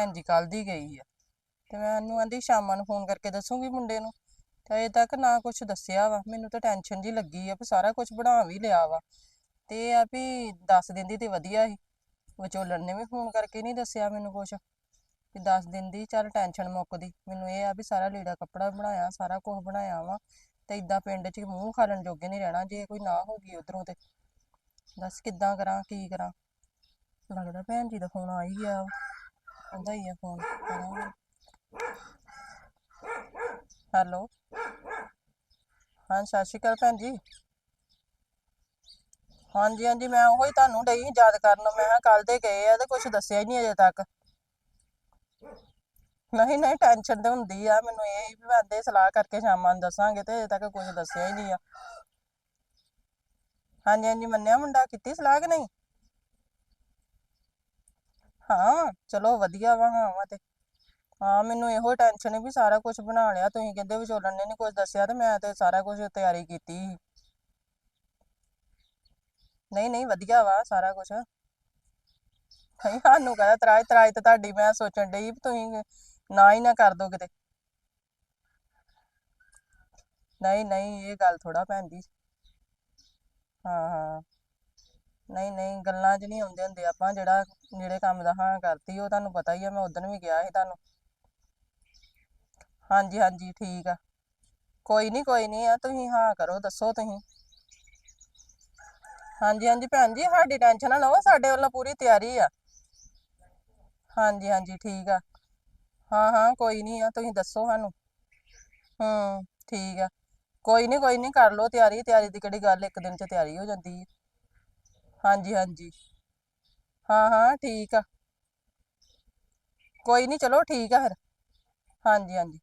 ਭੈਣ ਜੀ ਕੱਲ ਦੀ ਗਈ ਆ। ਤੇ ਮੈਂ ਉਹਨੂੰ ਆਂਦੀ ਸ਼ਾਮਾਂ ਨੂੰ ਫੋਨ ਕਰਕੇ ਦੱਸੂਗੀ ਮੁੰਡੇ ਨੂੰ। ਤੇ ਅਜੇ ਤੱਕ ਨਾ ਕੁਝ ਦੱਸਿਆ ਵਾ। ਮੈਨੂੰ ਤਾਂ ਟੈਨਸ਼ਨ ਜੀ ਲੱਗੀ ਆ ਵੀ ਸਾਰਾ ਕੁਝ ਬਣਾ ਵੀ ਲਿਆ ਵਾ। ਤੇ ਇਹ ਆ ਵੀ ਦੱਸ ਦਿੰਦੀ ਤੇ ਵਧੀਆ ਸੀ। ਵਿਚੋਲਣ ਨੇ ਵੀ ਫੋਨ ਕਰਕੇ ਨਹੀਂ ਦੱਸਿਆ ਮੈਨੂੰ ਕੁਝ ਵੀ ਦੱਸ ਦਿੰਦੀ ਚੱਲ ਟੈਨਸ਼ਨ ਮੁੱਕਦੀ। ਮੈਨੂੰ ਇਹ ਆ ਵੀ ਸਾਰਾ ਲੀੜਾ ਕੱਪੜਾ ਬਣਾਇਆ, ਸਾਰਾ ਕੁਝ ਬਣਾਇਆ ਵਾ। ਤੇ ਇਦਾਂ ਪਿੰਡ 'ਚ ਮੂੰਹ ਖਾਲਣ ਜੋਗੇ ਨਹੀਂ ਰਹਿਣਾ, ਜੇ ਕੋਈ ਨਾ ਹੋ ਗਈ ਉਧਰੋਂ ਤੇ। ਦੱਸ ਕਿੱਦਾਂ ਕਰਾਂ, ਕੀ ਕਰਾਂ। ਲੱਗਦਾ ਭੈਣ ਜੀ ਦਾ ਫੋਨ ਆ ਹੀ ਗਿਆ ਵਾ। ਆਉਂਦਾ ਹੀ ਆ ਫੋਨ ਕਰਾਂਗੇ ਹੈਲੋ ਹਾਂ ਸਤਿ ਸ਼੍ਰੀ ਅਕਾਲ ਭੈਣ ਜੀ ਹਾਂਜੀ ਹਾਂਜੀ ਮੈਂ ਉਹੀ ਤੁਹਾਨੂੰ ਡਈ ਸੀ ਯਾਦ ਕਰਨ ਮੈਂ ਕਿਹਾ ਕੱਲ ਦੇ ਗਏ ਆ ਤੇ ਕੁਝ ਦੱਸਿਆ ਹੀ ਨਹੀਂ ਅਜੇ ਤੱਕ ਨਹੀਂ ਨਹੀਂ ਟੈਨਸ਼ਨ ਤੇ ਹੁੰਦੀ ਆ ਮੈਨੂੰ ਇਹ ਸੀ ਵੀ ਮੈਂ ਆਂਦੇ ਸਲਾਹ ਕਰਕੇ ਸ਼ਾਮਾਂ ਨੂੰ ਦੱਸਾਂਗੇ ਤੇ ਅਜੇ ਤੱਕ ਕੁਝ ਦੱਸਿਆ ਹੀ ਨਹੀਂ ਆ ਹਾਂਜੀ ਹਾਂਜੀ ਮੰਨਿਆ ਮੁੰਡਾ ਕੀਤੀ ਸਲਾਹ ਕਿ ਨਹੀਂ ਹਾਂ, ਚਲੋ ਵਧੀਆ ਵਾ, ਹਾਂ ਤੇ। ਹਾਂ, ਮੈਨੂੰ ਇਹੋ ਟੈਨਸ਼ਨ ਹੈ ਵੀ ਸਾਰਾ ਕੁਝ ਬਣਾ ਲਿਆ। ਤੁਸੀਂ ਕਹਿੰਦੇ ਵਿਚੋਲਣ ਨੇ ਨਹੀਂ ਕੁਝ ਦੱਸਿਆ ਤੇ ਮੈਂ ਤੇ ਸਾਰਾ ਕੁਝ ਤਿਆਰੀ ਕੀਤੀ ਨਹੀਂ ਨਹੀਂ, ਵਧੀਆ ਵਾ ਸਾਰਾ ਕੁਝ ਨਹੀਂ, ਸਾਨੂੰ ਕਹਦਾ ਤਰਾਜ ਤਰਾਜ ਤੇ ਤੁਹਾਡੀ ਮੈਂ ਸੋਚਣ ਡਈ ਵੀ ਤੁਸੀਂ ਨਾ ਹੀ ਨਾ ਕਰ ਦੋ ਕਿਤੇ। ਨਹੀਂ ਨਹੀਂ, ਇਹ ਗੱਲ ਥੋੜਾ ਭੈਣ ਜੀ ਹਾਂ ਹਾਂ। ਨਹੀਂ ਨਹੀਂ, ਗੱਲਾਂ 'ਚ ਨਹੀਂ ਆਉਂਦੇ ਹੁੰਦੇ। ਆਪਾਂ ਜਿਹੜਾ ਜਿਹੜੇ ਕੰਮ ਦਾ ਹਾਂ ਕਰਤੀ, ਉਹ ਤੁਹਾਨੂੰ ਪਤਾ ਹੀ ਆ, ਮੈਂ ਉਦੋਂ ਵੀ ਕਿਹਾ ਸੀ ਤੁਹਾਨੂੰ। ਹਾਂਜੀ ਹਾਂਜੀ, ਠੀਕ ਆ। ਕੋਈ ਨਹੀਂ ਕੋਈ ਨਹੀਂ, ਆ ਤੁਸੀਂ ਹਾਂ ਕਰੋ, ਦੱਸੋ ਤੁਸੀਂ। ਹਾਂਜੀ ਹਾਂਜੀ, ਭੈਣ ਜੀ, ਸਾਡੀ ਟੈਨਸ਼ਨ ਨਾ ਲਓ, ਸਾਡੇ ਵੱਲੋਂ ਪੂਰੀ ਤਿਆਰੀ ਆ। ਹਾਂਜੀ ਹਾਂਜੀ, ਠੀਕ ਆ। ਹਾਂ ਹਾਂ, ਕੋਈ ਨਹੀਂ, ਆ ਤੁਸੀਂ ਦੱਸੋ ਸਾਨੂੰ। ਹੂੰ, ਠੀਕ ਆ। ਕੋਈ ਨਹੀਂ ਕੋਈ ਨਹੀਂ, ਕਰ ਲਓ ਤਿਆਰੀ ਤਿਆਰੀ ਦੀ ਕਿਹੜੀ ਗੱਲ, ਇੱਕ ਦਿਨ 'ਚ ਤਿਆਰੀ ਹੋ ਜਾਂਦੀ ਹੈ ਹਾਂਜੀ ਹਾਂਜੀ। ਹਾਂ ਹਾਂ, ਠੀਕ ਆ। ਕੋਈ ਨਹੀਂ ਚਲੋ ਠੀਕ ਆ ਫਿਰ। ਹਾਂਜੀ ਹਾਂਜੀ।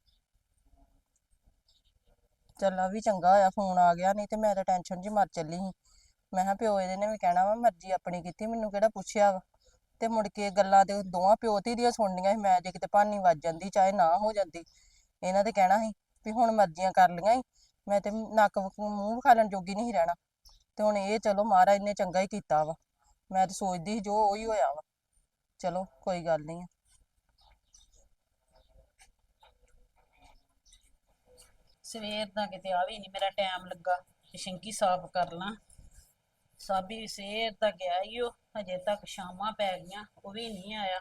ਚੱਲ ਆ ਵੀ ਚੰਗਾ ਹੋਇਆ, ਫੋਨ ਆ ਗਿਆ, ਨਹੀਂ ਤੇ ਮੈਂ ਤਾਂ ਟੈਨਸ਼ਨ 'ਚ ਮਰ ਚੱਲੀ ਸੀ। ਮੈਂ ਕਿਹਾ ਪਿਓ ਇਹਦੇ ਨੇ ਵੀ ਕਹਿਣਾ ਵਾ, ਮਰਜ਼ੀ ਆਪਣੀ ਕੀਤੀ, ਮੈਨੂੰ ਕਿਹੜਾ ਪੁੱਛਿਆ ਵਾ। ਤੇ ਮੁੜ ਕੇ ਗੱਲਾਂ ਤੇ ਦੋਵਾਂ ਪਿਓ ਧੀ ਦੀਆਂ ਸੁਣਨੀਆਂ ਸੀ, ਮੈਂ ਜੇ ਕਿਤੇ ਭਾਨੀ ਵੱਜ ਜਾਂਦੀ, ਚਾਹੇ ਨਾ ਹੋ ਜਾਂਦੀ। ਇਹਨਾਂ ਤੇ ਕਹਿਣਾ ਸੀ ਵੀ ਹੁਣ ਮਰਜ਼ੀਆਂ ਕਰ ਲਈਆਂ ਈ ਮੈਂ ਤੇ ਨੱਕ ਮੂੰਹ ਵਿਖਾਲਣ ਜੋਗੀ ਨਹੀਂ ਸੀ ਰਹਿਣਾ। ਤੇ ਹੁਣ ਇਹ ਚਲੋ ਮਹਾਰਾਜ ਨੇ ਚੰਗਾ ਹੀ ਕੀਤਾ ਵਾ। ਮੈਂ ਤਾਂ ਸੋਚਦੀ ਸੀ ਜੋ ਉਹੀ ਹੋਇਆ ਵਾ। ਚਲੋ ਕੋਈ ਗੱਲ ਨਹੀਂ ਸਵੇਰ ਦਾ ਕਿਤੇ ਆ ਵੀ ਨਹੀਂ ਮੇਰਾ ਟਾਈਮ ਲੱਗਾ ਤੇ ਸ਼ਿੰਕੀ ਸਾਫ਼ ਕਰ ਲਾਂ। ਸਾਬੀ ਸਵੇਰ ਦਾ ਗਿਆ ਈ ਉਹ, ਹਜੇ ਤੱਕ ਸ਼ਾਮਾਂ ਪੈ ਗਈਆਂ, ਉਹ ਵੀ ਨਹੀਂ ਆਇਆ।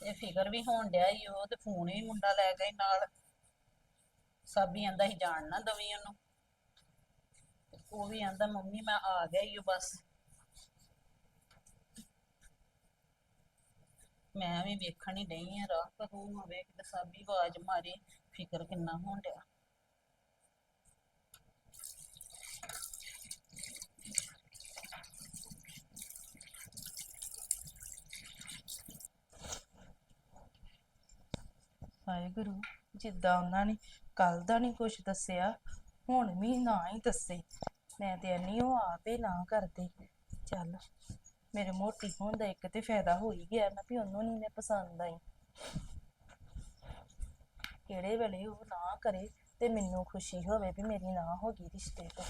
ਤੇ ਫਿਕਰ ਵੀ ਹੋਣ ਡਿਆ ਈ ਉਹ ਤੇ ਫੋਨ ਵੀ ਮੁੰਡਾ ਲੈ ਗਿਆ ਈ ਨਾਲ। ਸਾਬੀ ਆਂਦਾ ਸੀ ਜਾਣ ਨਾ ਦਵੀ ਉਹਨੂੰ। ਉਹ ਵੀ ਆਂਦਾ, ਮੰਮੀ, ਮੈਂ ਆ ਗਿਆ ਈ ਉਹ ਬਸ। ਮੈਂ ਵੀ ਵੇਖਣ ਹੀ ਨਹੀਂ ਆ, ਰਾਹ ਕਦੋਂ ਹੋਵੇ ਕਿ ਸਾਬੀ ਆਵਾਜ਼ ਮਾਰੇ, ਫਿਕਰ ਕਿੰਨਾ ਹੋਣ ਡਿਆ। ਹਾਏ ਜਿੱਦਾਂ ਉਹਨਾਂ ਨੇ ਕੱਲ ਦਾ ਨਹੀਂ ਕੁਝ ਦੱਸਿਆ, ਹੁਣ ਵੀ ਨਾ ਹੀ ਦੱਸੇ। ਮੈਂ ਤੇ ਨਹੀਂ ਉਹ ਆਪੇ ਨਾ ਕਰਦੇ। ਚੱਲ, ਮੇਰੇ ਮੋਟੀ ਹੋਣ ਦਾ ਇੱਕ ਤੇ ਫਾਇਦਾ ਹੋ ਹੀ ਗਿਆ ਨਾ ਵੀ ਉਹਨੂੰ ਨਹੀਂ ਮੈਂ ਪਸੰਦ ਆਈ। ਕਿਹੜੇ ਵੇਲੇ ਉਹ ਨਾ ਕਰੇ ਤੇ ਮੈਨੂੰ ਖੁਸ਼ੀ ਹੋਵੇ ਵੀ ਮੇਰੀ ਨਾ ਹੋ ਗਈ ਰਿਸ਼ਤੇ ਤੋਂ।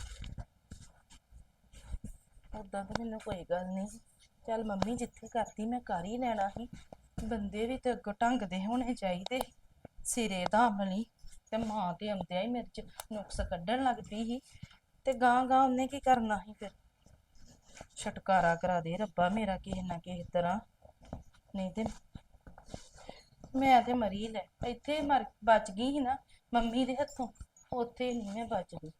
ਉਦਾਂ ਤਾਂ ਮੈਨੂੰ ਕੋਈ ਗੱਲ ਨਹੀਂ। ਚੱਲ ਮੰਮੀ ਜਿੱਥੇ ਕਰਦੀ ਮੈਂ ਕਰ ਹੀ ਲੈਣਾ ਸੀ। ਬੰਦੇ ਵੀ ਤੇ ਅੱਗੋਂ ਢੰਗ ਦੇ ਹੋਣੇ ਚਾਹੀਦੇ। ਸਿਰੇ ਦਾ ਅਮਲੀ ਤੇ ਮਾਂ ਤੇ ਆਉਂਦਿਆਂ ਹੀ ਮੇਰੇ ਚ ਨੁਕਸ ਕੱਢਣ ਲੱਗ ਪਈ ਸੀ। ਤੇ ਗਾਂ ਗਾਂ ਉਹਨੇ ਕੀ ਕਰਨਾ ਸੀ ਫਿਰ? ਛਟਕਾਰਾ ਕਰਾ ਦੇ ਰੱਬਾ, ਮੇਰਾ ਕਿਸੇ ਨਾ ਕਿਸੇ ਤਰ੍ਹਾਂ। ਨਹੀਂ ਤੇ ਮੈਂ ਤੇ ਮਰੀ ਲੈ। ਇੱਥੇ ਮਰ, ਬਚ ਗਈ ਸੀ ਨਾ ਮੰਮੀ ਦੇ ਹੱਥੋਂ। ਉੱਥੇ ਨਹੀਂ ਮੈਂ ਬਚ ਗਈ।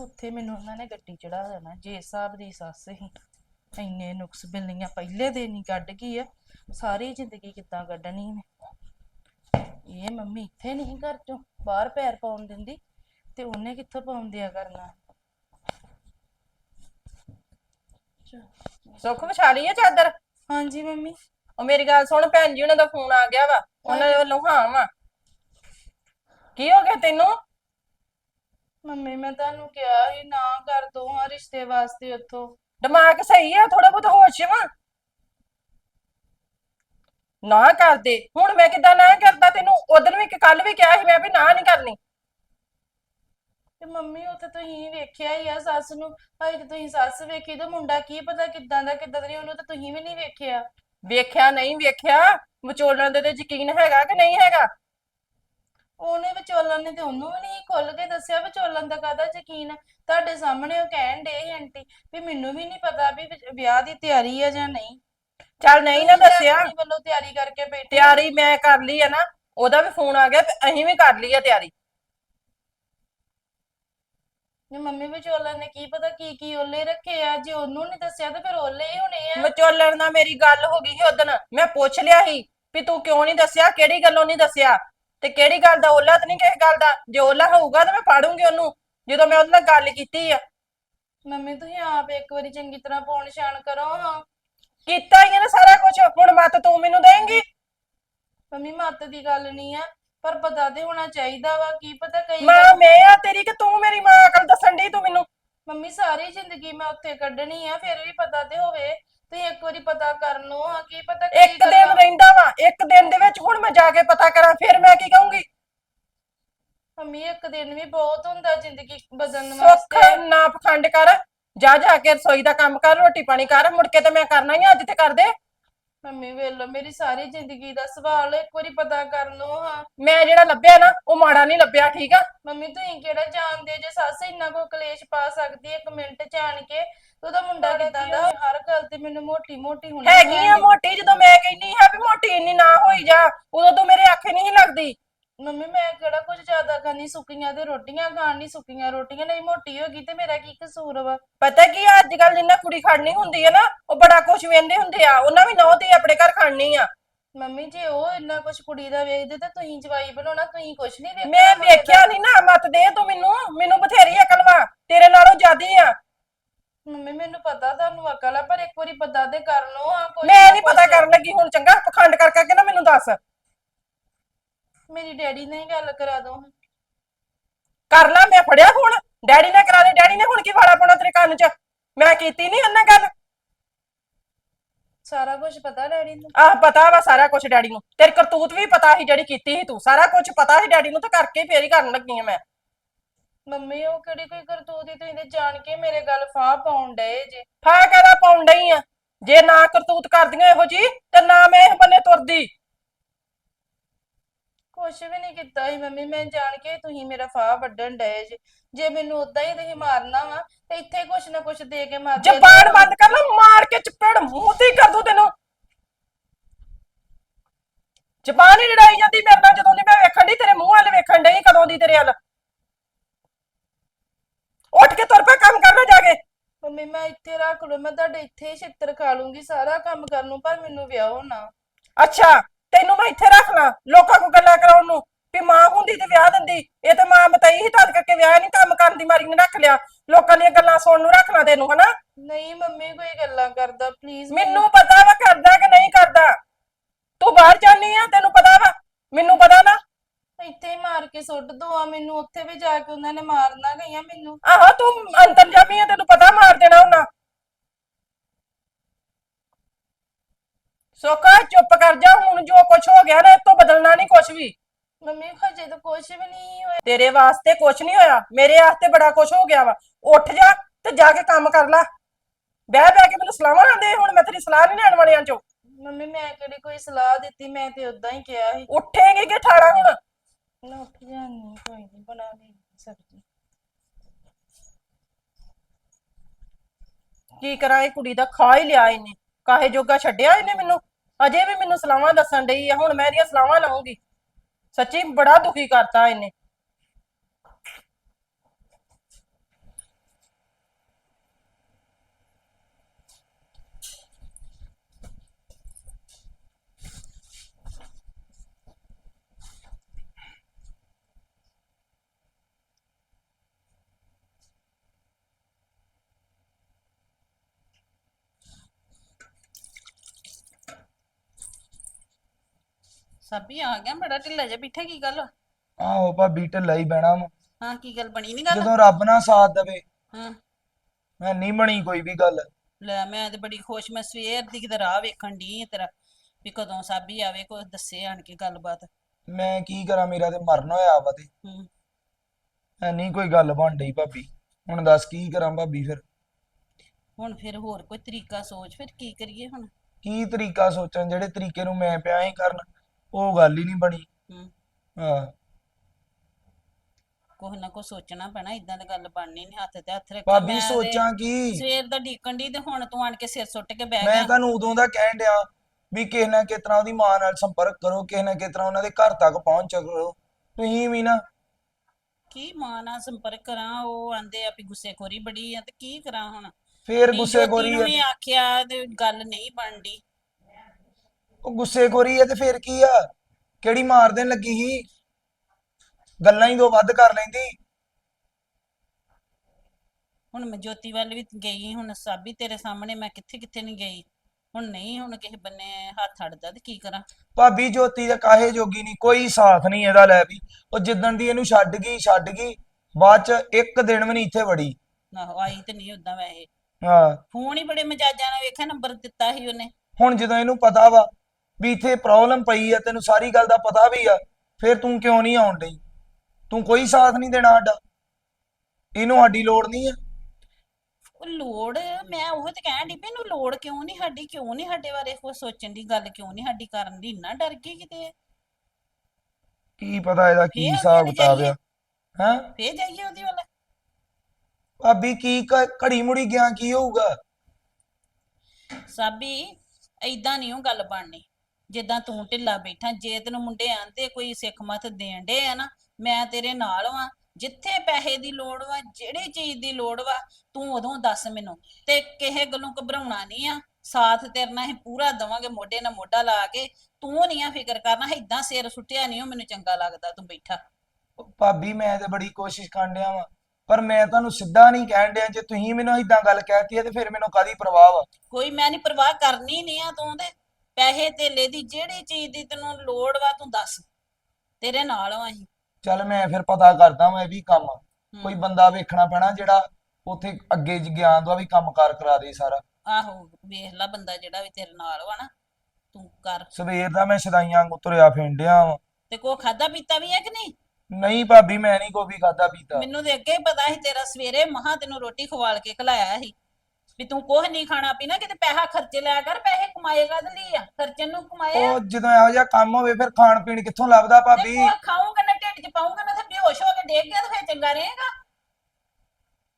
ਉੱਥੇ ਮੈਨੂੰ ਉਹਨਾਂ ਨੇ ਗੱਡੀ ਚੜਾ ਦੇਣਾ। ਜੇ ਹਿਸਾਬ ਦੀ ਸੱਸ ਸੀ, ਇੰਨੇ ਨੁਕਸ ਬਿੱਲੀਆਂ ਪਹਿਲੇ ਦਿਨ ਹੀ ਕੱਢ ਗਈ ਆ। ਸਾਰੀ ਜ਼ਿੰਦਗੀ ਕਿੱਦਾਂ ਕੱਢਣੀ ਮੈਂ? ਇਹ ਮੰਮੀ ਇੱਥੇ ਨਹੀਂ ਘਰ ਚੋਂ, ਬਾਹਰ ਪੈਰ ਪਾਉਣ ਦਿੰਦੀ। ਤੇ ਉਹਨੇ ਕਿੱਥੋਂ ਪਾਉਣ ਦਿਆ ਕਰਨਾ ਸੁੱਖ ਵਿਛਾ ਲਈ ਆ ਚਾਦਰ? ਹਾਂਜੀ ਮੰਮੀ। ਉਹ ਮੇਰੀ ਗੱਲ ਸੁਣ ਭੈਣ ਜੀ ਉਹਨਾਂ ਦਾ ਫੋਨ ਆ ਗਿਆ ਵਾ। ਉਹਨਾਂ ਦੇ ਵੱਲੋਂ ਹਾਂ ਵਾ। ਕੀ ਹੋ ਗਿਆ ਤੈਨੂੰ? ਮੰਮੀ ਮੈਂ ਤੁਹਾਨੂੰ ਕਿਹਾ ਸੀ ਨਾ ਕਰ ਦੋ ਹਾਂ ਰਿਸ਼ਤੇ ਵਾਸਤੇ ਉੱਥੋਂ। ਦਿਮਾਗ ਸਹੀ ਆ ਥੋੜਾ ਬਹੁਤ ਹੋਸ਼ ਵਾ। ਨਾ ਕਰਦੇ। ਹੁਣ ਮੈਂ ਕਿਦਾਂ ਨਾ ਕਰਦਾ ਤੈਨੂੰ? ਉਦੋਂ ਵੀ ਕੱਲ ਵੀ ਕਿਹਾ ਸੀ ਮੈਂ ਵੀ ਨਾ ਨਹੀਂ ਕਰਨੀ। ਤੇ ਮੰਮੀ ਉੱਥੇ ਤੁਸੀਂ ਵੇਖਿਆ ਹੀ ਆ ਸੱਸ ਨੂੰ ਭਾਈ ਤੇ ਤੁਸੀਂ ਸੱਸ ਵੇਖੀ ਤੇ ਮੁੰਡਾ ਕੀ ਪਤਾ ਕਿੱਦਾਂ ਦਾ ਕਿੱਦਾਂ ਦਾ ਨਹੀਂ ਉਹਨੂੰ ਤਾਂ ਤੁਸੀਂ ਵੀ ਨਹੀਂ ਵੇਖਿਆ। ਵੇਖਿਆ ਨਹੀਂ ਵੇਖਿਆ? ਵਿਚੋਲਣ ਦੇ ਤੇ ਯਕੀਨ ਹੈਗਾ ਕਿ ਨਹੀਂ ਹੈਗਾ? ਉਹਨੇ ਵਿਚੋਲਨ ਨੇ ਤੇ ਉਹਨੂੰ ਵੀ ਨਹੀਂ ਖੁੱਲ ਕੇ ਦੱਸਿਆ ਵਿਚੋਲਨ ਦਾ ਕਾਹਦਾ ਯਕੀਨ? ਆ? ਤੁਹਾਡੇ ਸਾਹਮਣੇ ਉਹ ਕਹਿਣ ਡੇ ਆਂਟੀ ਵੀ ਮੈਨੂੰ ਵੀ ਨਹੀਂ ਪਤਾ ਵੀ ਵਿਚ- ਵਿਆਹ ਦੀ ਤਿਆਰੀ ਆ ਜਾਂ ਨਹੀਂ। ਚੱਲ ਨਹੀਂ ਨਾ ਤੁਸੀਂ ਤਾਂ ਦੱਸਿਆ। ਆਪਣੀ ਵੱਲੋਂ ਤਿਆਰੀ ਕਰਕੇ ਬੈਠੇ ਤਿਆਰੀ ਮੈਂ ਕਰ ਲਈ ਆ ਨਾ ਉਹਦਾ ਵੀ ਫੋਨ ਆ ਗਿਆ ਤੇ ਅਸੀਂ ਵੀ ਕਰ ਲਈ ਆ ਤਿਆਰੀ। ਨੇ ਮੰਮੀ ਵਿਚੋਲਨ ਨੇ ਕੀ ਪਤਾ ਕੀ ਕੀ ਓਲੇ ਰੱਖੇ ਆ ਜੇ ਉਹਨੂੰ ਨਹੀਂ ਦੱਸਿਆ ਤਾਂ ਫਿਰ ਓਲੇ ਹੀ ਹੋਣੇ ਆ। ਵਿਚੋਲਣ ਨਾਲ ਮੇਰੀ ਗੱਲ ਹੋ ਗਈ ਸੀ ਉਦਣ ਮੈਂ ਪੁੱਛ ਲਿਆ ਸੀ ਵੀ ਤੂੰ ਕਿਉਂ ਨਹੀਂ ਦੱਸਿਆ ਕਿਹੜੀ ਗੱਲੋਂ ਨਹੀਂ ਦੱਸਿਆ? ਤੇ ਕਿਹੜੀ ਗੱਲ ਦਾ ਓਲਾ ਤੇ ਨਹੀਂ ਕਿਸੇ ਗੱਲ ਦਾ? ਜੇ ਓਲਾ ਹੋਊਗਾ ਤਾਂ ਮੈਂ ਫਾੜੂੰਗੀ ਉਹਨੂੰ ਜਦੋਂ ਮੈਂ ਉਹਦੇ ਨਾਲ ਗੱਲ ਕੀਤੀ ਆ। ਮੰਮੀ ਤੁਸੀਂ ਆਪ ਇੱਕ ਵਾਰੀ ਚੰਗੀ ਤਰ੍ਹਾਂ ਪੌਣ ਛਾਣ ਕਰੋ। ਹਾਂ ਕੀਤਾ ਹੀ ਆ ਨਾ ਸਾਰਾ ਕੁਝ ਹੁਣ ਮਤ ਤੂੰ ਮੈਨੂੰ ਦੇਂਗੀ? ਮੰਮੀ ਮੱਤ ਦੀ ਗੱਲ ਨਹੀਂ ਆ। ਪਰ ਪਤਾ ਤੇ ਹੋਣਾ ਚਾਹੀਦਾ ਵਾ ਕੀ ਪਤਾ ਕਈ ਮਾਂ ਮੈਂ ਆ ਤੇਰੀ ਕਿ ਤੂੰ ਮੇਰੀ ਮਾਂ ਅਕਲ ਦੱਸਣ ਦੀ ਤੂੰ ਮੈਨੂੰ? ਮੰਮੀ ਸਾਰੀ ਜ਼ਿੰਦਗੀ ਮੈਂ ਉੱਥੇ ਕੱਢਣੀ ਆ ਫਿਰ ਵੀ ਪਤਾ ਤੇ ਹੋਵੇ। ਤੁਸੀਂ ਇੱਕ ਵਾਰੀ ਪਤਾ ਕਰ ਲਓ ਹਾਂ ਕੀ ਪਤਾ ਕੀ ਇੱਕ ਦਿਨ ਰਹਿੰਦਾ ਵਾ ਇੱਕ ਦਿਨ ਦੇ ਵਿੱਚ ਹੁਣ ਮੈਂ ਜਾ ਕੇ ਪਤਾ ਕਰਾਂ ਫਿਰ ਮੈਂ ਕੀ ਕਹੂੰਗੀ? ਮੰਮੀ ਇੱਕ ਦਿਨ ਵੀ ਬਹੁਤ ਹੁੰਦਾ ਜ਼ਿੰਦਗੀ ਬਦਲਣ ਸੁੱਖ ਵਾਸਤੇ। ਨਾ ਪਖੰਡ ਕਰ ਜਾ ਜਾ ਕੇ ਰਸੋਈ ਦਾ ਕੰਮ ਕਰ ਰੋਟੀ ਪਾਣੀ ਕਰ ਮੁੜ ਕੇ ਤੇ ਮੈਂ ਕਰਨਾ ਹੀ ਆ, ਅੱਜ ਤੇ ਕਰ ਦੇ ਮੰਮੀ ਵੇਲੋ ਮੇਰੀ ਸਾਰੀ ਜ਼ਿੰਦਗੀ ਦਾ ਸਵਾਲ ਇੱਕ ਵਾਰੀ ਪਤਾ ਕਰ ਲਓ ਹਾਂ। ਮੈਂ ਜਿਹੜਾ ਲੱਭਿਆ ਨਾ ਉਹ ਮਾੜਾ ਨਹੀਂ ਲੱਭਿਆ ਠੀਕ ਆ? ਮੰਮੀ ਤੁਸੀਂ ਕਿਹੜਾ ਜਾਣਦੇ ਜੇ ਸੱਸ ਇੰਨਾ ਕੋ ਕਲੇਸ਼ ਪਾ ਸਕਦੀ ਹੈ ਇੱਕ ਮਿੰਟ ਚ ਆਣ ਕੇ ਤੇ ਉਹਦਾ ਮੁੰਡਾ ਕਿਦਾਂ ਦਾ? ਹਰ ਗੱਲ ਤੇ ਮੈਨੂੰ ਮੋਟੀ ਮੋਟੀ ਹੋਣੀ ਹੈਗੀ ਆ ਮੋਟੀ ਜਦੋਂ ਮੈਂ ਕਹਿੰਦੀ ਹਾਂ ਵੀ ਮੋਟੀ ਇੰਨੀ ਨਾ ਹੋਈ ਜਾ ਉਦੋਂ ਤੂੰ ਮੇਰੇ ਅੱਖੇ ਨਹੀਂ ਲੱਗਦੀ। ਮੰਮੀ ਮੈਂ ਕਿਹੜਾ ਕੁਝ ਜ਼ਿਆਦਾ ਖਾਣੀ ਸੁੱਕੀਆਂ ਤੇ ਰੋਟੀਆਂ ਖਾਣ ਨਹੀਂ ਸੁੱਕੀਆਂ। ਰੋਟੀਆਂ ਨਹੀਂ ਮੋਟੀ ਹੋ ਗਈ ਤੇ ਮੇਰਾ ਕੀ ਕਸੂਰ ਵਾ? ਪਤਾ ਕੀ ਆ ਅੱਜ ਕੱਲ ਜਿੰਨਾ ਕੁੜੀ ਖੜਨੀ ਹੁੰਦੀ ਹੈ ਨਾ ਉਹ ਬੜਾ ਕੁਝ ਵੇਂਦੇ ਹੁੰਦੇ ਆ। ਉਹਨਾਂ ਵੀ ਦੀ ਆਪਣੇ ਘਰ ਖੜਨੀ ਆ। ਮੰਮੀ ਜੇ ਉਹ ਇੰਨਾ ਕੁਝ ਕੁੜੀ ਦਾ ਵੇਖਦੇ ਤਾਂ ਤੁਸੀਂ ਜਵਾਈ ਬਣਾਉਣਾ ਤੁਸੀਂ ਕੁਝ ਨਹੀਂ ਵੇਖਣਾ ਮੈਂ। ਵੇਖਿਆ ਨਹੀਂ ਨਾ ਮਤ ਦੇ ਤੂੰ ਮੈਨੂੰ। ਮੈਨੂੰ ਬਥੇਰੀ ਅਕਲ ਵਾ। ਤੇਰੇ ਨਾਲੋਂ ਜ਼ਿਆਦੀ ਆ। ਮੰਮੀ ਮੈਨੂੰ ਪਤਾ ਤੁਹਾਨੂੰ ਅਕਲ ਆ ਪਰ ਇੱਕ ਵਾਰੀ ਪਤਾ ਤੇ ਕਰ ਲਓ ਹਾਂ ਕੁਛ ਮੈਂ ਨਾ ਨਹੀਂ ਪਤਾ। ਕਰਨ ਲੱਗੀ ਹੁਣ ਚੰਗਾ। ਪਖੰਡ ਕਰ ਕਰਕੇ ਨਾ ਮੈਨੂੰ ਦੱਸ। ਮੇਰੀ ਡੈਡੀ ਨੇ ਹੀ ਗੱਲ ਕਰਾ ਦੋ। ਕਰ ਲਾ ਮੈਂ ਫੜਿਆ ਫੋਨ। ਡੈਡੀ ਨੇ ਕਰਾ ਦੇ ਡੈਡੀ ਨੇ ਹੁਣ ਕੀ ਵਾਲਾ ਪਾਉਣਾ ਤੇਰੇ ਕੰਨ 'ਚ? ਮੈਂ ਕੀਤੀ ਨਹੀਂ ਉਹਨਾਂ ਗੱਲ। ਸਾਰਾ ਕੁਝ ਪਤਾ ਡੈਡੀ ਨੂੰ? ਆਹ ਪਤਾ ਵਾ ਸਾਰਾ ਕੁਝ ਡੈਡੀ ਨੂੰ। ਤੇਰੀ ਕਰਤੂਤ ਵੀ ਪਤਾ ਸੀ ਜਿਹੜੀ ਕੀਤੀ ਸੀ ਤੂੰ। ਸਾਰਾ ਕੁਝ ਪਤਾ ਸੀ ਡੈਡੀ ਨੂੰ ਤੇ ਕਰਕੇ ਹੀ ਫੇਰ ਹੀ ਕਰਨ ਲੱਗੀ ਆ ਮੈਂ। ਮੰਮੀ ਉਹ ਕਿਹੜੀ ਕੋਈ ਕਰਤੂਤ ਦੀ ਤੁਸੀਂ ਤੇ ਜਾਣ ਕੇ ਮੇਰੇ ਗੱਲ ਫਾਹ ਪਾਉਣ ਡਏ ਜੇ। ਫਾ ਕਹਦਾ ਪਾਉਣ ਡਈ ਆ? ਜੇ ਨਾ ਕਰਤੂਤ ਕਰਦੀਆਂ ਇਹੋ ਜੀ ਤੇ ਨਾ ਮੈਂ ਇਹ ਬੰਨੇ ਤੁਰਦੀ। ਕੁਛ ਵੀ ਨਹੀਂ ਕੀਤਾ ਸੀ ਮੰਮੀ ਮੈਂ ਜਾਣ ਕੇ ਤੁਸੀਂ ਮੇਰਾ ਫਾਹ ਵੱਢਣ ਡਏ ਜੇ। ਜੇ ਮੈਨੂੰ ਉਦਾਂ ਹੀ ਤੁਸੀਂ ਮਾਰਨਾ ਵਾ ਤੇ ਇੱਥੇ ਕੁਛ ਨਾ ਕੁਛ ਦੇ ਕੇ ਮਾਰ ਦਿਆ ਜ਼ਬਾਨ ਬੰਦ ਕਰ ਲੈ ਮਾਰ ਕੇ ਚਪੇੜ ਮੂੰਹ ਤੇ ਹੀ ਕਰ ਦੂੰ ਤੈਨੂੰ। ਜ਼ਬਾਨ ਹੀ ਲੜਾਈ ਜਾਂਦੀ ਮੇਰੇ ਨਾਲ ਜਦੋਂ ਦੀ ਮੈਂ ਵੇਖਣ ਦੀ ਤੇਰੇ ਮੂੰਹ ਵੱਲ ਵੇਖਣ ਡਈ ਕਦੋਂ ਦੀ ਤੇਰੇ ਵੱਲ। ਉੱਠ ਕੇ ਤੁਰ ਪੈ ਕੰਮ ਕਰ ਲੈ ਜਾ ਕੇ। ਮੰਮੀ ਮੈਂ ਇੱਥੇ ਰੱਖ ਲਓ ਮੈਂ ਤੁਹਾਡੇ ਇੱਥੇ ਹੀ ਛਿੱਤਰ ਖਾ ਲੂੰਗੀ ਸਾਰਾ ਕੰਮ ਕਰ ਲੂੰ ਪਰ ਮੈਨੂੰ ਵਿਆਹੋ ਨਾ। ਅੱਛਾ। ਤੈਨੂੰ ਮੈਂ ਇੱਥੇ ਰੱਖ ਲਾਂ। ਲੋਕਾਂ ਕੋ ਗੱਲਾਂ ਕਰਾਉਣ ਨੂੰ। ਵੀ ਮਾਂ ਹੁੰਦੀ ਤੇ ਵਿਆਹ ਦਿੰਦੀ। ਇਹ ਤੇ ਮਾਂ ਬਤਾਈ ਸੀ ਤਦ ਕਰਕੇ ਵਿਆਹ ਨਹੀਂ ਕੰਮ ਕਰਨ ਦੀ ਮਾਰੀ ਨੇ ਰੱਖ ਲਿਆ। ਲੋਕਾਂ ਦੀਆਂ ਗੱਲਾਂ ਸੁਣਨ ਨੂੰ ਰੱਖ ਲਾਂ ਤੈਨੂੰ ਹਨਾ? ਨਹੀਂ ਮੰਮੀ ਕੋਈ ਗੱਲਾਂ ਕਰਦਾ ਪਲੀਜ਼ ਮੈਨੂੰ ਪਤਾ ਵਾ ਕਰਦਾ ਕਿ ਨਹੀਂ ਕਰਦਾ। ਤੂੰ ਬਾਹਰ ਜਾਨੀ ਆ ਤੈਨੂੰ ਪਤਾ ਵਾ। ਮੈਨੂੰ ਪਤਾ ਨਾ। ਇੱਥੇ ਹੀ ਮਾਰ ਕੇ ਸੁੱਟ ਦੋ ਆ ਮੈਨੂੰ। ਉੱਥੇ ਵੀ ਜਾ ਕੇ ਉਹਨਾਂ ਨੇ ਮਾਰਨਾ ਗਈਆਂ ਮੈਨੂੰ। ਆਹੋ ਤੂੰ ਅੰਤਰਜਾਮੀ ਆ ਤੈਨੂੰ ਪਤਾ ਮਾਰ ਦੇਣਾ ਉਹਨਾਂ। ਸੋਕਾ ਚੁੱਪ ਕਰ ਜਾ ਹੁਣ ਜੋ ਕੁਝ ਹੋ ਗਿਆ ਨਾ ਇਹ ਤੋਂ ਬਦਲਣਾ ਨਹੀਂ ਕੁਝ ਵੀ। ਮੰਮੀ ਹਜੇ ਤਾਂ ਕੁਝ ਵੀ ਨਹੀਂ ਹੋਇਆ। ਤੇਰੇ ਵਾਸਤੇ ਕੁਝ ਨਹੀਂ ਹੋਇਆ। ਮੇਰੇ ਵਾਸਤੇ ਬੜਾ ਕੁਝ ਹੋ ਗਿਆ ਵਾ। ਉੱਠ ਜਾ ਤੇ ਜਾ ਕੇ ਕੰਮ ਕਰ ਲੈ। ਬਹਿ ਬਹਿ ਕੇ ਮੈਨੂੰ ਸਲਾਹਾਂ ਨਾ ਦੇ। ਹੁਣ ਮੈਂ ਤੇਰੀ ਸਲਾਹ ਨਹੀਂ ਲੈਣ ਵਾਲਿਆਂ ਚੋਂ। ਮੰਮੀ ਮੈਂ ਕਿਹੜੀ ਕੋਈ ਸਲਾਹ ਦਿੱਤੀ? ਮੈਂ ਤੇ ਉਦਾਂ ਹੀ ਕਿਹਾ ਸੀ। ਉੱਠੇਂਗੇ ਕਿ ਠਾੜਾ ਹੁਣ? ਮੈਂ ਉੱਠ ਜਾਣੀ ਕੋਈ ਨਹੀਂ ਬਣਾ ਦੇ ਸਬਜ਼ੀ। ਕੀ ਕਰਾਂ? ਇਹ ਕੁੜੀ ਦਾ ਖਾ ਹੀ ਲਿਆ ਇਹਨੇ। ਕਾਹੇ ਜੋਗਾ ਛੱਡਿਆ ਇਹਨੇ ਮੈਨੂੰ? ਅਜੇ ਵੀ ਮੈਨੂੰ ਸਲਾਹਾਂ ਦੱਸਣ ਡਈ ਆ ਹੁਣ ਮੈਂ ਇਹਦੀਆਂ ਸਲਾਹਾਂ ਲਾਉਂਗੀ। ਸੱਚੀ ਬੜਾ ਦੁਖੀ ਕਰਤਾ ਇਹਨੇ। ਸਾਬੀ ਆ ਗਿਆ ਬੜਾ ਢਿੱਲਾ ਜਿਹਾ ਬੈਠਾ ਕੀ ਗੱਲ? ਆਹੋ ਭਾਬੀ ਢਿੱਲਾ ਹੀ ਬਹਿਣਾ ਵਾ। ਹਾਂ ਕੀ ਗੱਲ ਬਣੀ ਨਹੀਂ ਗੱਲ? ਜਦੋਂ ਰੱਬ ਨਾ ਸਾਥ ਦੇਵੇ ਹਾਂ। ਮੈਂ ਨਹੀਂ ਬਣੀ ਕੋਈ ਵੀ ਗੱਲ। ਲੈ ਮੈਂ ਤੇ ਬੜੀ ਖੁਸ਼ ਮੈਂ ਸਵੇਰ ਦੀ ਕਿਤੇ ਰਾਹ ਵੇਖਣ ਦੀ ਤੇਰਾ ਵੀ ਕਦੋਂ ਸਾਬੀ ਆਵੇ ਕੋਈ ਦੱਸੇ ਆਣ ਕੇ ਗੱਲਬਾਤ। ਮੈਂ ਕੀ ਕਰਾਂ ਮੇਰਾ ਤੇ ਮਰਨ ਹੋਇਆ ਵਾ ਤੇ। ਹੂੰ। ਐ ਨਹੀਂ ਕੋਈ ਗੱਲ ਬਣ ਡਈ ਭਾਬੀ। ਹੁਣ ਦੱਸ ਕੀ ਕਰਾਂ ਭਾਬੀ ਫਿਰ? ਹੁਣ ਫਿਰ ਹੋਰ ਕੋਈ ਤਰੀਕਾ ਸੋਚ ਫਿਰ ਕੀ ਕਰੀਏ ਹੁਣ? ਕੀ ਤਰੀਕਾ ਸੋਚਣ ਜਿਹੜੇ ਤਰੀਕੇ ਨੂੰ ਮੈਂ ਪਿਆ ਹੀ ਕਰਨ ਉਹ ਗੱਲ ਹੀ ਨਹੀਂ ਬਣੀ। ਹੂੰ। ਕੁਛ ਨਾ ਕੁਛ ਸੋਚਣਾ ਪੈਣਾ ਇਦਾਂ ਦੀ ਗੱਲ ਬਣਨੀ ਨਹੀਂ ਹੱਥ ਤੇ ਹੱਥ ਰੱਖ। ਭਾਬੀ ਸੋਚਾਂ ਕੀ? ਸਵੇਰ ਦਾ ਢੀਕਣ ਦੀ ਤੇ ਹੁਣ ਤੂੰ ਆਣ ਕੇ ਸਿਰ ਸੁੱਟ ਕੇ ਬਹਿ ਮੈਂ ਗਿਆ। ਤੁਹਾਨੂੰ ਉਦੋਂ ਦਾ ਕਹਿਣ ਡਿਆ ਵੀ ਕਿਸੇ ਨਾ ਕਿਸ ਤਰ੍ਹਾਂ ਉਹਦੀ ਮਾਂ ਨਾਲ ਸੰਪਰਕ ਕਰੋ ਕਿਸੇ ਨਾ ਕਿਸ ਤਰ੍ਹਾਂ ਉਹਨਾਂ ਦੇ ਘਰ ਤੱਕ ਪਹੁੰਚ ਕਰੋ। ਤੁਸੀਂ ਵੀ ਨਾ। ਕੀ ਮਾਂ ਨਾਲ ਸੰਪਰਕ ਕਰਾਂ? ਉਹ ਆਂਦੇ ਆ ਵੀ ਗੁੱਸੇਖੋਰੀ ਬੜੀ ਆ ਤੇ ਕੀ ਕਰਾਂ ਹੁਣ? ਫੇਰ ਨੀ ਗੁੱਸੇ ਜੋਤੀ ਖੋਰੀ ਨੂੰ ਹੈ ਵੀ ਆਖਿਆ ਤੇ ਗੱਲ ਨਹੀਂ ਬਣਦੀ। ਉਹ ਗੁੱਸੇ ਖੋਰੀ ਹੈ ਤੇ ਫੇਰ ਕੀ ਆ? ਕਿਹੜੀ ਮਾਰ ਦੇਣ ਲੱਗੀ ਸੀ? ਗੱਲਾਂ ਹੀ ਦੋ ਵੱਧ ਕਰ ਲੈਂਦੀ। ਹੁਣ ਮੈਂ ਜੋਤੀ ਵੱਲ ਵੀ ਗਈ ਹੁਣ ਸਾਬੀ ਤੇਰੇ ਸਾਹਮਣੇ ਮੈਂ ਕਿੱਥੇ ਕਿੱਥੇ ਨਹੀਂ ਗਈ? ਹੁਣ ਨਹੀਂ ਹੁਣ ਕਿਸੇ ਬੰਨੇ ਹੱਥ ਅੜਦਾ ਤੇ ਕੀ ਕਰਾਂ? ਭਾਬੀ ਜੋਤੀ ਦਾ ਕਾਹੇ ਜੋਗੀ ਨਹੀਂ ਕੋਈ ਸਾਥ ਨਹੀਂ ਇਹਦਾ ਲੈ ਵੀ। ਉਹ ਜਿੱਦਣ ਦੀ ਇਹਨੂੰ ਛੱਡ ਗਈ ਛੱਡ ਗਈ ਬਾਅਦ ਚ ਇੱਕ ਦਿਨ ਵੀ ਨਹੀਂ ਇੱਥੇ ਵੜੀ। ਆਹੋ ਆਈ ਤੇ ਨਹੀਂ ਉਦਾਂ ਵੈਸੇ। ਹਾਂ। ਫੋਨ ਹੀ ਬੜੇ ਮਜਾਜਾਂ ਨਾਲ ਵੇਖਿਆ ਨੰਬਰ ਦਿੱਤਾ ਸੀ ਉਹਨੇ। ਹੁਣ ਜਦੋਂ ਇਹਨੂੰ ਪਤਾ ਵਾ ਵੀ ਇੱਥੇ ਪ੍ਰੋਬਲਮ ਪਈ ਆ ਤੈਨੂੰ ਸਾਰੀ ਗੱਲ ਦਾ ਪਤਾ ਵੀ ਆ ਫਿਰ ਤੂੰ ਕਿਉਂ ਨਹੀਂ ਆਉਣ ਡਈ? ਤੂੰ ਕੋਈ ਸਾਥ ਨਹੀਂ ਦੇਣਾ ਸਾਡਾ। ਇਹਨੂੰ ਸਾਡੀ ਲੋੜ ਨਹੀਂ ਆ। ਉਹ ਲੋੜ ਮੈਂ ਉਹ ਤੇ ਕਹਿਣ ਦੀ ਇਹਨੂੰ ਲੋੜ ਕਿਉਂ ਨਹੀਂ ਸਾਡੀ ਕਿਉਂ ਨਹੀਂ ਸਾਡੇ ਬਾਰੇ ਕੋਈ ਸੋਚਣ ਦੀ ਗੱਲ ਕਿਉਂ ਨਹੀਂ ਸਾਡੀ ਕਰਨ ਦੀ ਇੰਨਾ ਡਰ ਗਈ ਕਿਤੇ। ਕੀ ਪਤਾ ਇਹਦਾ ਕੀ ਫੇਰ ਹਿਸਾਬ ਉਹਦੇ ਕਿਤਾਬ ਜਾਈਏ। ਆ ਹੈਂ? ਫੇਰ ਜਾਈਏ ਉਹਦੇ ਵੱਲ। ਭਾਬੀ ਕੀ ਕ- ਘੜੀ ਮੁੜੀ ਗਿਆ ਕੀ ਹੋਊਗਾ? ਸਾਬੀ ਐਦਾਂ ਨਹੀਂ ਉਹ ਗੱਲ ਬਣਨੀ। ਜਿੱਦਾਂ ਤੂੰ ਢਿੱਲਾ ਬੈਠਾ ਜੇ ਤੈਨੂੰ ਮੁੰਡੇ ਆਂਦੇ ਕੋਈ ਸਿੱਖ ਮਤ ਦੇਣ ਡੇ ਆ ਨਾ ਮੈਂ ਤੇਰੇ ਨਾਲ ਵਾਂ। ਜਿੱਥੇ ਪੈਸੇ ਦੀ ਲੋੜ ਵਾ ਜਿਹੜੀ ਚੀਜ਼ ਦੀ ਲੋੜ ਵਾ ਤੂੰ ਉਦੋਂ ਦੱਸ ਮੈਨੂੰ। ਤੇ ਕਿਸੇ ਗੱਲੋਂ ਘਬਰਾਉਣਾ ਨਹੀਂ ਆ। ਸਾਥ ਤੇਰੇ ਨਾਲ ਅਸੀਂ ਪੂਰਾ ਦਵਾਂਗੇ ਮੋਢੇ ਨਾਲ ਮੋਢਾ ਲਾ ਕੇ। ਤੂੰ ਨਹੀਂ ਆ ਫਿਕਰ ਕਰਨਾ ਏਦਾਂ ਸਿਰ ਸੁੱਟਿਆ ਨਹੀਂ ਉਹ ਮੈਨੂੰ ਚੰਗਾ ਲੱਗਦਾ ਤੂੰ ਬੈਠਾ। ਭਾਬੀ ਮੈਂ ਤੇ ਬੜੀ ਕੋਸ਼ਿਸ਼ ਕਰਨ ਡਿਆ ਵਾਂ ਪਰ ਮੈਂ ਤੁਹਾਨੂੰ ਸਿੱਧਾ ਨਹੀਂ ਕਹਿਣ ਡਿਆ ਜੇ ਤੁਸੀਂ ਮੈਨੂੰ ਇਦਾਂ ਗੱਲ ਕਹਿਤੀ ਹੈ ਤੇ ਫਿਰ ਮੈਨੂੰ ਕਾਦੀ ਪ੍ਰਵਾਹ ਵਾ? ਕੋਈ ਮੈਂ ਨਹੀਂ ਪਰਵਾਹ ਕਰਨੀ ਨਹੀਂ ਆ ਤੂੰ ਤੇ। ਪੈਸੇ ਧੇਲੇ ਦੀ ਜਿਹੜੀ ਚੀਜ਼ ਦੀ ਤੈਨੂੰ ਲੋੜ ਵਾ ਤੂੰ ਦੱਸ ਤੇਰੇ ਨਾਲ ਵਾਂ ਅਸੀਂ। ਚੱਲ ਮੈਂ ਫਿਰ ਪਤਾ ਕਰਦਾ ਇਹ ਵੀ ਕੰਮ। ਹਮ। ਕੋਈ ਬੰਦਾ ਵੇਖਣਾ ਪੈਣਾ ਜਿਹੜਾ ਉੱਥੇ ਅੱਗੇ ਗਿਆਨ ਦਾ ਵੀ ਕੰਮ ਕਾਰ ਕਰਾ ਦੇ ਸਾਰਾ। ਆਹੋ ਵੇਖ ਲੈ ਬੰਦਾ ਜਿਹੜਾ ਵੀ ਤੇਰੇ ਨਾਲ ਵਾ ਨਾ ਤੂੰ ਕਰ। ਸਵੇਰ ਦਾ ਮੈਂ ਸ਼ਦਾਈਆਂ ਵਾਂਗੂ ਤੁਰਿਆ ਫਿੰਡਿਆ ਵਾਂ। ਤੇ ਕੋ ਖਾਦਾ ਪੀਤਾ ਵੀ ਹੈ ਕਿ ਨਹੀਂ? ਨਹੀਂ ਭਾਬੀ ਮੈਂ ਨਹੀਂ ਕੋਈ ਵੀ ਖਾਦਾ ਪੀਤਾ। ਮੈਨੂੰ ਤੇ ਅੱਗੇ ਹੀ ਪਤਾ ਸੀ ਤੇਰਾ ਸਵੇਰੇ ਮਹਾ ਤੈਨੂੰ ਰੋਟੀ ਖਵਾਲ ਕੇ ਖਲਾਇਆ ਸੀ। ਵੀ ਤੂੰ ਕੁਛ ਨਹੀਂ ਖਾਣਾ ਪੀਣਾ ਕਿਤੇ ਪੈਸਾ ਖਰਚੇ ਲਿਆ ਕਰ ਪੈਸੇ ਕਮਾਏ ਕਦ ਲਈ ਆ? ਖਰਚਣ ਨੂੰ ਕਮਾਏ ਆ। ਉਹ ਜਦੋਂ ਇਹੋ ਜਿਹਾ ਕੰਮ ਹੋਵੇ ਫਿਰ ਖਾਣ ਪੀਣ ਕਿੱਥੋਂ ਲੱਭਦਾ ਤੇ ਭਾਬੀ? ਕੋ ਖਾਊਂਗਾ ਨਾ ਢਿੱਡ 'ਚ ਪਾਊਂਗਾ ਨਾ ਤੇ ਬੇਹੋਸ਼ ਹੋ ਕੇ ਡੇਗ ਗਿਆ ਤੇ ਫੇਰ ਚੰਗਾ ਰਹੇਗਾ।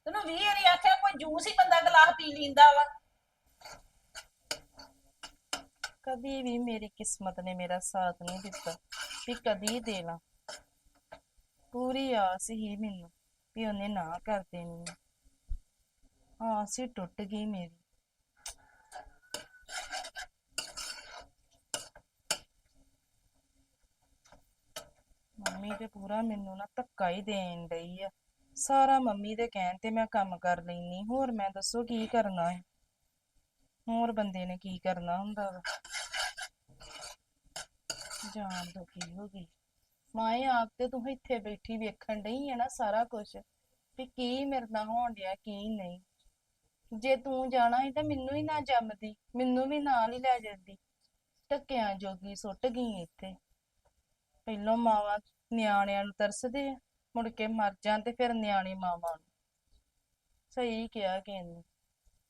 ਤੈਨੂੰ ਵੀਹ ਵਾਰੀ ਆਖਿਆ ਕੋਈ ਜੂਸ ਹੀ ਬੰਦਾ ਗਲਾਸ ਪੀ ਲੀਂਦਾ ਵਾ। ਕਦੀ ਵੀ ਮੇਰੀ ਕਿਸਮਤ ਨੇ ਮੇਰਾ ਸਾਥ ਨਹੀਂ ਦਿੱਤਾ ਵੀ ਕਦੀ ਦੇ ਲਾਂ ਪੂਰੀ ਆਸ ਹੀ ਮੈਨੂੰ ਵੀ ਉਹਨੇ ਨਾ ਕਰ ਦੇਣੀ ਆ। ਆਸ ਹੀ ਟੁੱਟ ਗਈ ਮੇਰੀ। ਮੰਮੀ ਤੇ ਪੂਰਾ ਮੈਨੂੰ ਨਾ ਧੱਕਾ ਹੀ ਦੇਣ ਡਈ ਆ। ਸਾਰਾ ਮੰਮੀ ਦੇ ਕਹਿਣ ਤੇ ਮੈਂ ਕੰਮ ਕਰ ਲੈਨੀ ਹੋਰ ਮੈਂ ਦੱਸੋ ਕੀ ਕਰਨਾ ਹੈ? ਹੋਰ ਬੰਦੇ ਨੇ ਕੀ ਕਰਨਾ ਹੁੰਦਾ ਵਾ? ਜਾਣ ਦੋ ਕੀ ਹੋ ਗਈ? ਮਾਏ, ਆਪ ਤੇ ਤੂੰ ਇੱਥੇ ਬੈਠੀ ਵੇਖਣ ਡਈ ਹੈ ਨਾ ਸਾਰਾ ਕੁਝ ਵੀ ਕੀ ਮੇਰੇ ਨਾਲ ਹੋਣ ਡਿਆ, ਕੀ ਨਹੀਂ। ਜੇ ਤੂੰ ਜਾਣਾ ਸੀ ਤਾਂ ਮੈਨੂੰ ਹੀ ਨਾ ਜੰਮਦੀ, ਮੈਨੂੰ ਵੀ ਨਾਲ ਹੀ ਲੈ ਜਾਂਦੀ। ਧੱਕਿਆਂ ਜੋਗੀ ਸੁੱਟ ਗਈ ਇੱਥੇ। ਪਹਿਲੋਂ ਮਾਵਾਂ ਨਿਆਣਿਆਂ ਨੂੰ ਤਰਸਦੇ ਆ, ਮੁੜ ਕੇ ਮਰ ਜਾਣ ਤੇ ਫਿਰ ਨਿਆਣੇ ਮਾਵਾਂ ਨੂੰ। ਸਹੀ ਕਿਹਾ ਕਹਿੰਦੇ।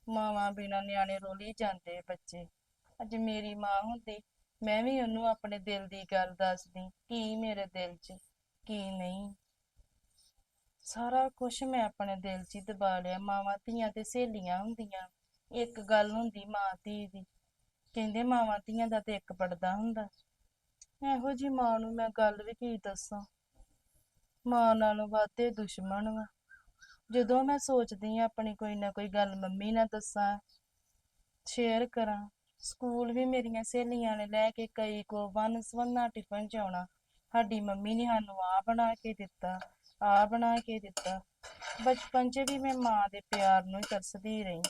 ਮਾਵਾਂ ਬਿਨਾਂ ਨਿਆਣੇ ਰੋਲੀ ਜਾਂਦੇ ਬੱਚੇ। ਅੱਜ ਮੇਰੀ ਮਾਂ ਹੁੰਦੀ, ਮੈਂ ਵੀ ਉਹਨੂੰ ਆਪਣੇ ਦਿਲ ਦੀ ਗੱਲ ਦੱਸਦੀ, ਕੀ ਮੇਰੇ ਦਿਲ 'ਚ, ਕੀ ਨਹੀਂ। ਸਾਰਾ ਕੁਝ ਮੈਂ ਆਪਣੇ ਦਿਲ 'ਚ ਹੀ ਦਬਾ ਲਿਆ। ਮਾਵਾਂ ਧੀਆਂ ਤੇ ਸਹੇਲੀਆਂ ਹੁੰਦੀਆਂ। ਇੱਕ ਗੱਲ ਹੁੰਦੀ ਮਾਂ ਧੀ ਦੀ। ਕਹਿੰਦੇ ਮਾਵਾਂ ਧੀਆਂ ਦਾ ਤੇ ਇੱਕ ਪੜਦਾ ਹੁੰਦਾ। ਇਹੋ ਜੀ ਮਾਂ ਨੂੰ ਮੈਂ ਗੱਲ ਵੀ ਕੀ ਦੱਸਾਂ? ਮਾਂ ਨਾਲੋਂ ਵਾਧੇ ਦੁਸ਼ਮਣ ਵਾ। ਜਦੋਂ ਮੈਂ ਸੋਚਦੀ ਆ ਆਪਣੀ ਕੋਈ ਨਾ ਕੋਈ ਗੱਲ ਮੰਮੀ ਨਾਲ ਦੱਸਾਂ ਸ਼ੇਅਰ ਕਰਾਂ, ਸਕੂਲ ਵੀ ਮੇਰੀਆਂ ਸਹੇਲੀਆਂ ਨੇ ਲੈ ਕੇ ਕਈ ਕੋ ਵਨ ਸਵੰਨਾ ਟਿਫਨ ਚ ਆਉਣਾ ਸਾਡੀ ਮੰਮੀ ਨੇ ਸਾਨੂੰ ਆ ਬਣਾ ਕੇ ਦਿੱਤਾ। ਆ ਬਣਾ ਕੇ ਦਿੱਤਾ। ਬਚਪਨ 'ਚ ਵੀ ਮੈਂ ਮਾਂ ਦੇ ਪਿਆਰ ਨੂੰ ਹੀ ਤਰਸਦੀ ਰਹੀ।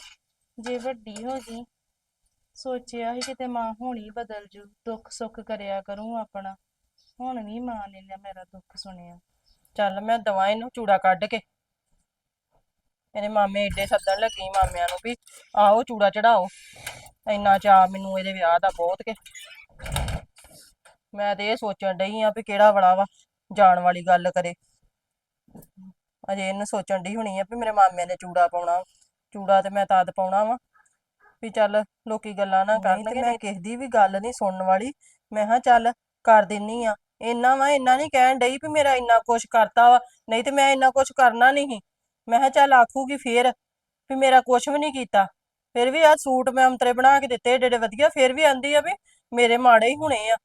ਜੇ ਵੱਡੀ ਹੋ ਗਈ, ਸੋਚਿਆ ਸੀ ਕਿਤੇ ਮਾਂ ਹੋਣੀ ਬਦਲ ਜੂ, ਦੁੱਖ ਸੁੱਖ ਕਰਿਆ ਕਰੂੰ ਆਪਣਾ। ਹੁਣ ਵੀ ਮਾਂ ਨੇ ਨਾ ਮੇਰਾ ਦੁੱਖ ਸੁਣਿਆ। ਚੱਲ ਮੈਂ ਦਵਾਂ ਇਹਨੂੰ ਚੂੜਾ ਕੱਢ ਕੇ। ਇਹਦੇ ਮਾਮੇ ਏਡੇ ਸੱਦਣ ਲੱਗੀ ਮਾਮਿਆਂ ਨੂੰ ਵੀ ਆਓ ਚੂੜਾ ਚੜਾਓ। ਇੰਨਾ ਚਾਅ ਮੈਨੂੰ ਇਹਦੇ ਵਿਆਹ ਦਾ ਬਹੁਤ ਕੇ। ਮੈਂ ਤੇ ਇਹ ਸੋਚਣ ਡਈ ਆ ਵੀ ਕਿਹੜਾ ਬੜਾ ਵਾ, ਜਾਣ ਵਾਲੀ ਗੱਲ ਕਰੇ। ਅਜੇ ਇਹਨੂੰ ਸੋਚਣ ਡਈ ਹੋਣੀ ਆ ਵੀ ਮੇਰੇ ਮਾਮਿਆਂ ਨੇ ਚੂੜਾ ਪਾਉਣਾ ਚੂੜਾ ਤੇ ਮੈਂ ਤਦ ਪਾਉਣਾ ਵਾ ਵੀ ਚੱਲ ਲੋਕੀ ਗੱਲਾਂ ਨਾ ਕਰਨਗੇ ਮੈਂ ਕਿਸੇ ਦੀ ਵੀ ਗੱਲ ਨਹੀਂ ਸੁਣਨ ਵਾਲੀ। ਮੈਂ ਕਿਹਾ ਚੱਲ ਕਰ ਦਿੰਨੀ ਆ। ਇੰਨਾ ਵਾ ਇੰਨਾ ਨਹੀਂ ਕਹਿਣ ਡਈ ਵੀ ਮੇਰਾ ਇੰਨਾ ਕੁਛ ਕਰਤਾ ਵਾ ਨਹੀਂ ਤੇ ਮੈਂ ਇੰਨਾ ਕੁਛ ਕਰਨਾ ਨਹੀਂ ਮੈਂ ਕਿਹਾ ਚੱਲ ਆਖੂਗੀ ਫੇਰ ਵੀ ਮੇਰਾ ਕੁਛ ਵੀ ਨਹੀਂ ਕੀਤਾ। ਫਿਰ ਵੀ ਆ ਸੂਟ ਮੈਂ ਅੰਤਰੇ ਬਣਾ ਕੇ ਦਿੱਤੇ ਏਡੇ ਵਧੀਆ ਫਿਰ ਵੀ ਆਂਦੀ ਆ ਵੀ ਮੇਰੇ ਮਾੜੇ ਹੀ ਹੋਣੇ ਆ।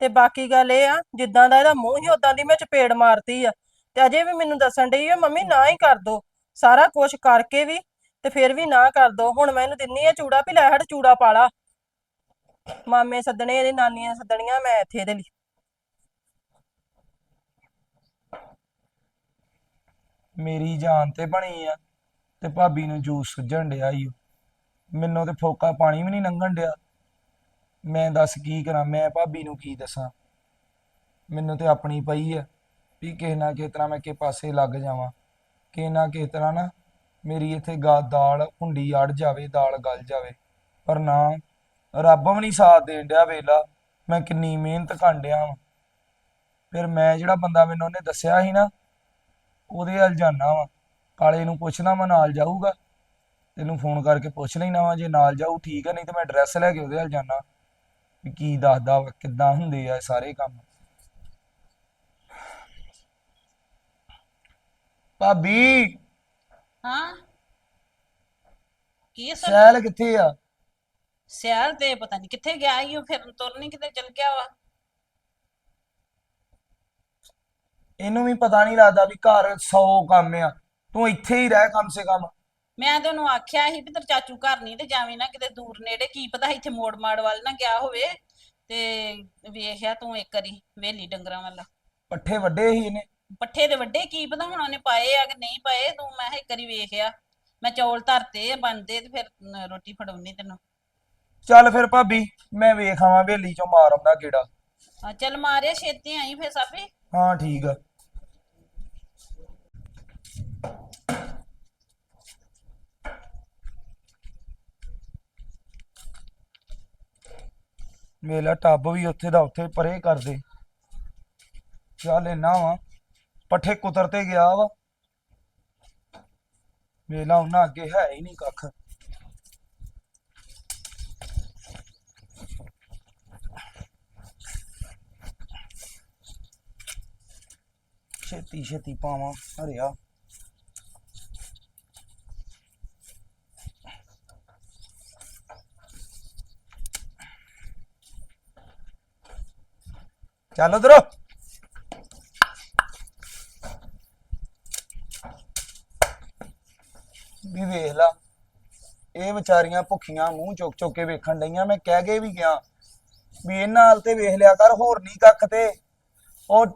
ਤੇ ਬਾਕੀ ਗੱਲ ਇਹ ਆ ਜਿੱਦਾਂ ਦਾ ਇਹਦਾ ਮੂੰਹ ਹੀ ਉਦਾਂ ਦੀ ਮੈਂ ਚਪੇੜ ਮਾਰਤੀ ਆ। ਤੇ ਅਜੇ ਵੀ ਮੈਨੂੰ ਦੱਸਣ ਡਈ ਆ, ਮੰਮੀ ਨਾ ਹੀ ਕਰ ਦੋ, ਸਾਰਾ ਕੁਝ ਕਰਕੇ ਵੀ ਤੇ ਫਿਰ ਵੀ ਨਾ ਕਰ ਦੋ। ਹੁਣ ਮੈਂ ਇਹਨੂੰ ਦਿੰਨੀ ਆ ਚੂੜਾ, ਵੀ ਲੈ ਹਟ ਚੂੜਾ ਪਾ ਲਾ ਮਾਮੇ ਸੱਦਣੇ, ਇਹਦੇ ਨਾਨੀਆਂ ਸੱਦਣੀਆਂ ਮੈਂ ਇੱਥੇ ਇਹਦੇ ਲਈ। ਮੇਰੀ ਜਾਨ ਤੇ ਬਣੀ ਆ ਤੇ ਭਾਬੀ ਨੂੰ ਜੂਸ ਸੁੱਝਣ ਡਿਆ ਈ ਓ। ਮੈਨੂੰ ਤੇ ਫੋਕਾ ਪਾਣੀ ਵੀ ਨਹੀਂ ਲੰਘਣ ਡਿਆ। ਮੈਂ ਦੱਸ ਕੀ ਕਰਾਂ, ਮੈਂ ਭਾਬੀ ਨੂੰ ਕੀ ਦੱਸਾਂ? ਮੈਨੂੰ ਤੇ ਆਪਣੀ ਪਈ ਆ। ਵੀ ਕਿਸੇ ਨਾ ਕਿਸੇ ਤਰ੍ਹਾਂ ਮੈਂ ਕਿਸੇ ਪਾਸੇ ਲੱਗ ਜਾਵਾਂ। ਕਿਸੇ ਨਾ ਕਿਸੇ ਤਰ੍ਹਾਂ ਨਾ ਮੇਰੀ ਇੱਥੇ ਗਾ ਦਾਲ ਹੁੰਡੀ ਅੜ ਜਾਵੇ, ਦਾਲ ਗਲ ਜਾਵੇ। ਪਰ ਨਾ, ਰੱਬ ਵੀ ਨਹੀਂ ਸਾਥ ਦੇਣ ਡਿਆ ਵੇਲਾ। ਮੈਂ ਕਿੰਨੀ ਮਿਹਨਤ ਕਰਨ ਡਿਆ ਵਾਂ। ਫਿਰ ਮੈਂ ਜਿਹੜਾ ਬੰਦਾ ਮੈਨੂੰ ਉਹਨੇ ਦੱਸਿਆ ਸੀ ਨਾ, ਉਹਦੇ ਵੱਲ ਜਾਣਾ ਵਾ। ਕਾਲੇ ਨੂੰ ਪੁੱਛਣਾ ਵਾ ਨਾਲ ਜਾਊਗਾ। ਤੈਨੂੰ ਫੋਨ ਕਰਕੇ ਪੁੱਛ ਲੈਣਾ ਵਾ, ਜੇ ਨਾਲ ਜਾਊ ਠੀਕ ਆ, ਨਹੀਂ ਤੇ ਮੈਂ ਐਡਰੈਸ ਲੈ ਕੇ ਉਹਦੇ ਵੱਲ ਜਾਣਾ ਵੀ ਕੀ ਦੱਸਦਾ ਵਾ, ਕਿੱਦਾਂ ਹੁੰਦੇ ਆ ਸਾਰੇ ਕੰਮ। ਭਾਬੀ ਹਾਂ? ਕੀ ਸਰ ਸੈਲ ਕਿੱਥੇ ਆ? ਸਿਆਲ ਤੇ ਪਤਾ ਨਹੀਂ ਕਿੱਥੇ ਗਿਆ ਈ ਉਹ ਫਿਰ ਤੁਰ ਨਹੀਂ ਕਿਤੇ ਚਲ ਗਿਆ ਵਾ। ਇਹਨੂੰ ਵੀ ਪਤਾ ਨਹੀਂ ਲੱਗਦਾ ਵੀ ਘਰ 100 ਕੰਮ ਆ। ਤੂੰ ਇੱਥੇ ਹੀ ਰਹਿ ਕਮ ਸੇ ਕਮ। ਮੈਂ ਤੇ ਉਹਨੂੰ ਆਖਿਆ ਸੀ ਵੀ ਤੇਰੇ ਚਾਚੂ ਘਰ ਨਹੀਂ ਤੇ ਜਾਵੀਂ ਨਾ ਕਿਤੇ ਦੂਰ ਨੇੜੇ ਕੀ ਪਤਾ ਇੱਥੇ ਮੋੜ ਮਾੜ ਵੱਲ ਨਾ ਗਿਆ ਹੋਵੇ। ਤੇ ਵੇਖਿਆ ਤੂੰ ਇੱਕ ਵਾਰੀ ਵੇਲੀ ਡੰਗਰਾਂ ਵਾਲਾ। ਪੱਠੇ ਵੱਡੇ ਹੀ ਇਹਨੇ। ਪੱਠੇ ਦੇ ਵੱਡੇ ਕੀ ਪਤਾ ਹੁਣ ਉਹਨੇ ਪਾਏ ਆ ਕਿ ਨਹੀਂ ਪਾਏ ਤੂੰ ਮੈਂ ਕਿਹਾ ਇੱਕ ਵਾਰੀ ਵੇਖਿਆ ਮੈਂ ਚੌਲ ਧਰਤੇ ਆ ਬਣਦੇ ਤੇ ਫਿਰ ਰੋਟੀ ਫੜਾਉਣੀ ਤੈਨੂੰ। ਚੱਲ ਫਿਰ ਭਾਬੀ ਮੈਂ ਵੇਖ ਆਵਾਂ ਹਵੇਲੀ ਚੋਂ ਮਾਰ ਆਉਂਦਾ ਗੇੜਾ ਆ ਚੱਲ ਮਾਰਿਆ ਛੇਤੀ ਆਈ ਫਿਰ ਸਾਬੀ। ਹਾਂ ਠੀਕ ਆ। ਮੇਲਾ ਟੱਬ ਵੀ ਉੱਥੇ ਦਾ ਉੱਥੇ ਪਰੇ ਕਰ ਦੇ ਚੱਲ ਇੰਨਾ ਵਾ। ਪੱਠੇ ਕੁਤਰ ਤੇ ਗਿਆ ਵਾ। ਮੇਲਾ ਉਹਨਾਂ ਅੱਗੇ ਹੈ ਹੀ ਨਹੀਂ ਕੱਖ। ਛੇਤੀ ਛੇਤੀ ਪਾਵਾਂ ਹਰਿਆ। ਚੱਲ ਉਧਰ ਵੀ ਵੇਖ ਲਾ ਇਹ ਵਿਚਾਰੀਆਂ ਭੁੱਖੀਆਂ ਮੂੰਹ ਚੁੱਕ ਚੁੱਕ ਕੇ ਵੇਖਣ ਡਈਆਂ। ਮੈਂ ਕਹਿ ਕੇ ਵੀ ਗਿਆ ਵੀ ਇਹਨਾਂ ਹਾਲ ਤੇ ਵੇਖ ਲਿਆ ਕਰ, ਹੋਰ ਨਹੀਂ ਕੱਖ ਤੇ। ਉਹ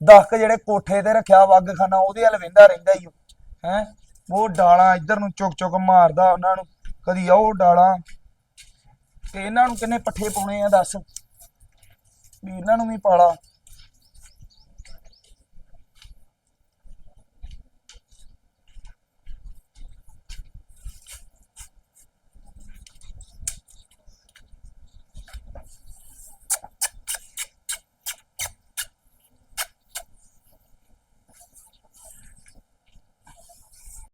ਦਖ ਜਿਹੜੇ ਕੋਠੇ ਤੇ ਰੱਖਿਆ ਵੱਗ ਖਾਨਾ ਉਹਦੇ ਵੱਲ ਵੇਂਦਾ ਰਹਿੰਦਾ ਹੀ ਹੈ। ਉਹ ਡਾਲਾਂ ਇੱਧਰ ਨੂੰ ਚੁੱਕ ਚੁੱਕ ਮਾਰਦਾ ਉਹਨਾਂ ਨੂੰ, ਕਦੀ ਉਹ ਡਾਲਾਂ। ਤੇ ਇਹਨਾਂ ਨੂੰ ਕਿੰਨੇ ਪੱਠੇ ਪਾਉਣੇ ਆ ਦੱਸ? ਵੀ ਇਹਨਾਂ ਨੂੰ ਵੀ ਪਾਲਾ।